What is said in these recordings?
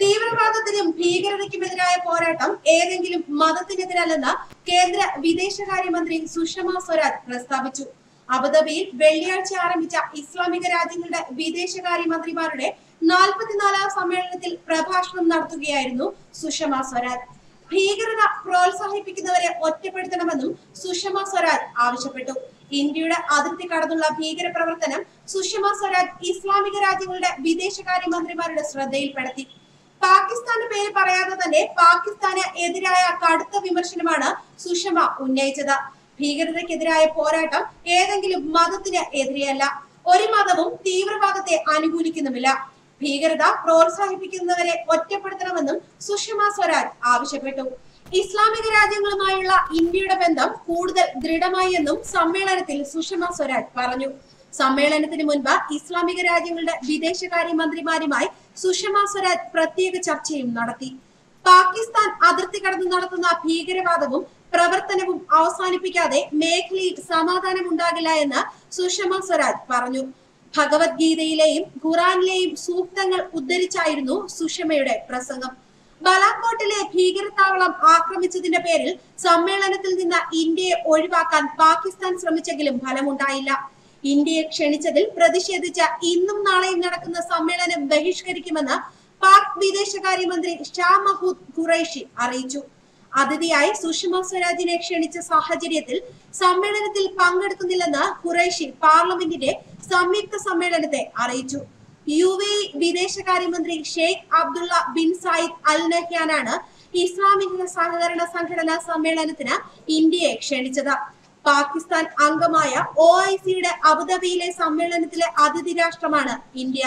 തീവ്രവാദത്തിനും ഭീകരതയ്ക്കുമെതിരായ പോരാട്ടം ഏതെങ്കിലും മതത്തിനെതിരല്ലെന്ന് കേന്ദ്ര വിദേശകാര്യമന്ത്രി സുഷമ സ്വരാജ് പ്രസ്താവിച്ചു. അബുദാബിയിൽ വെള്ളിയാഴ്ച ആരംഭിച്ച ഇസ്ലാമിക രാജ്യങ്ങളുടെ വിദേശകാര്യമന്ത്രിമാരുടെ നാൽപ്പത്തിനാലാം സമ്മേളനത്തിൽ പ്രഭാഷണം നടത്തുകയായിരുന്നു സുഷമ സ്വരാജ്. ഭീകരത പ്രോത്സാഹിപ്പിക്കുന്നവരെ ഒറ്റപ്പെടുത്തണമെന്നും സുഷമ സ്വരാജ് ആവശ്യപ്പെട്ടു. ഇന്ത്യയുടെ അതിർത്തി കടന്നുള്ള ഭീകര പ്രവർത്തനം സുഷമ സ്വരാജ് ഇസ്ലാമിക രാജ്യങ്ങളുടെ വിദേശകാര്യമന്ത്രിമാരുടെ ശ്രദ്ധയിൽപ്പെടുത്തി. പാകിസ്ഥാന്റെ പേര് പറയാതെ തന്നെ പാകിസ്ഥാന് എതിരായ കടുത്ത വിമർശനമാണ് സുഷമ ഉന്നയിച്ചത്. ഭീകരതയ്ക്കെതിരായ പോരാട്ടം ഏതെങ്കിലും മതത്തിന് എതിരെയല്ല. ഒരു മതവും തീവ്രവാദത്തെ അനുകൂലിക്കുന്നുമില്ല. ഭീകരത പ്രോത്സാഹിപ്പിക്കുന്നവരെ ഒറ്റപ്പെടുത്തണമെന്നും സുഷമ സ്വരാജ് ആവശ്യപ്പെട്ടു. ഇസ്ലാമിക രാജ്യങ്ങളുമായുള്ള ഇന്ത്യയുടെ ബന്ധം കൂടുതൽ ദൃഢമായി എന്നും സമ്മേളനത്തിൽ സുഷമ സ്വരാജ് പറഞ്ഞു. സമ്മേളനത്തിന് മുൻപ് ഇസ്ലാമിക രാജ്യങ്ങളുടെ വിദേശകാര്യ മന്ത്രിമാരുമായി സുഷമ സ്വരാജ് പ്രത്യേക ചർച്ചയും നടത്തി. പാകിസ്ഥാൻ അതിർത്തി കടന്നു നടത്തുന്ന ഭീകരവാദവും പ്രവർത്തനവും അവസാനിപ്പിക്കാതെ മേഖലയിൽ സമാധാനം ഉണ്ടാകില്ല എന്ന് സുഷമ സ്വരാജ് പറഞ്ഞു. ഭഗവത്ഗീതയിലെയും ഖുറാനിലെയും സൂക്തങ്ങൾ ഉദ്ധരിച്ചായിരുന്നു സുഷമയുടെ പ്രസംഗം. ബലാക്കോട്ടിലെ ഭീകരത്താവളം ആക്രമിച്ചതിന്റെ പേരിൽ സമ്മേളനത്തിൽ നിന്ന് ഇന്ത്യയെ ഒഴിവാക്കാൻ പാകിസ്ഥാൻ ശ്രമിച്ചെങ്കിലും ഫലമുണ്ടായില്ല. ഇന്ത്യയെ ക്ഷണിച്ചതിൽ പ്രതിഷേധിച്ച ഇന്നും നാളെയും നടക്കുന്ന സമ്മേളനം ബഹിഷ്കരിക്കുമെന്ന് പാക് വിദേശകാര്യമന്ത്രി ഷാ മഹൂദ് ഖുറൈഷി അറിയിച്ചു. അതിഥിയായി സുഷമ സ്വരാജിനെ ക്ഷണിച്ച സാഹചര്യത്തിൽ സമ്മേളനത്തിൽ പങ്കെടുക്കുന്നില്ലെന്ന് ഖുറൈഷി പാർലമെന്റിന്റെ സംയുക്ത സമ്മേളനത്തെ അറിയിച്ചു. യു എ വിദേശകാര്യമന്ത്രി Sheikh Abdullah bin Zayed Al നഹ്യാനാണ് ഇസ്ലാമിക സഹകരണ സംഘടനാ സമ്മേളനത്തിന് ഇന്ത്യയെ ക്ഷണിച്ചത്. പാകിസ്ഥാൻ അംഗമായ ഒ ഐ സിയുടെ അബുദാബിയിലെ സമ്മേളനത്തിലെ അതിഥി രാഷ്ട്രമാണ് ഇന്ത്യ.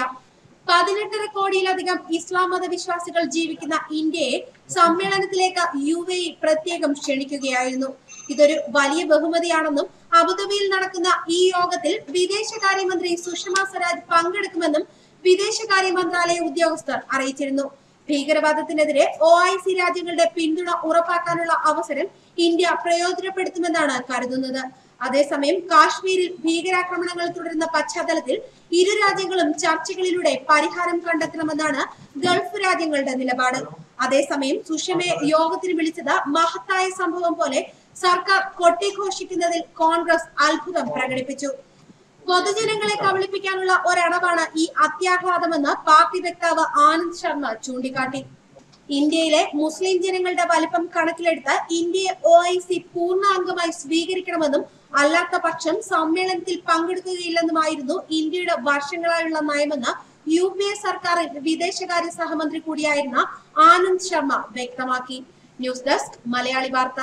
പതിനെട്ടര കോടിയിലധികം ഇസ്ലാം മത വിശ്വാസികൾ ജീവിക്കുന്ന ഇന്ത്യയെ സമ്മേളനത്തിലേക്ക് യു എ പ്രത്യേകം ക്ഷണിക്കുകയായിരുന്നു. ഇതൊരു വലിയ ബഹുമതിയാണെന്നും അബുദാബിയിൽ നടക്കുന്ന ഈ യോഗത്തിൽ വിദേശകാര്യമന്ത്രി സുഷമ സ്വരാജ് പങ്കെടുക്കുമെന്നും വിദേശകാര്യ മന്ത്രാലയ ഉദ്യോഗസ്ഥർ അറിയിച്ചിരുന്നു. ഭീകരവാദത്തിനെതിരെ ഒ ഐ സി രാജ്യങ്ങളുടെ പിന്തുണ ഉറപ്പാക്കാനുള്ള അവസരം ഇന്ത്യ പ്രയോജനപ്പെടുത്തുമെന്നാണ് കരുതുന്നത്. അതേസമയം കാശ്മീരിൽ ഭീകരാക്രമണങ്ങൾ തുടരുന്ന പശ്ചാത്തലത്തിൽ ഇരു രാജ്യങ്ങളും ചർച്ചകളിലൂടെ പരിഹാരം കണ്ടെത്തണമെന്നാണ് ഗൾഫ് രാജ്യങ്ങളുടെ നിലപാട്. അതേസമയം സുഷമയെ യോഗത്തിന് വിളിച്ചത് മഹത്തായ സംഭവം പോലെ സർക്കാർ കൊട്ടിഘോഷിക്കുന്നതിൽ കോൺഗ്രസ് അത്ഭുതം പ്രകടിപ്പിച്ചു. പൊതുജനങ്ങളെ കബളിപ്പിക്കാനുള്ള ഒരണവാണ് ഈ അത്യാഹ്ലാദമെന്ന് പാർട്ടി വക്താവ് ആനന്ദ് ശർമ്മ ചൂണ്ടിക്കാട്ടി. ഇന്ത്യയിലെ മുസ്ലിം ജനങ്ങളുടെ വലിപ്പം കണക്കിലെടുത്ത് ഇന്ത്യയെ ഒ ഐ സി പൂർണ അംഗമായി സ്വീകരിക്കണമെന്നും അല്ലാത്ത പക്ഷം സമ്മേളനത്തിൽ പങ്കെടുക്കുകയില്ലെന്നുമായിരുന്നു ഇന്ത്യയുടെ വർഷങ്ങളായുള്ള നയമെന്ന് യു പി എ സർക്കാരിൽ വിദേശകാര്യ സഹമന്ത്രി കൂടിയായിരുന്ന ആനന്ദ് ശർമ്മ വ്യക്തമാക്കി. ന്യൂസ് ഡെസ്ക് മലയാളി വാർത്ത.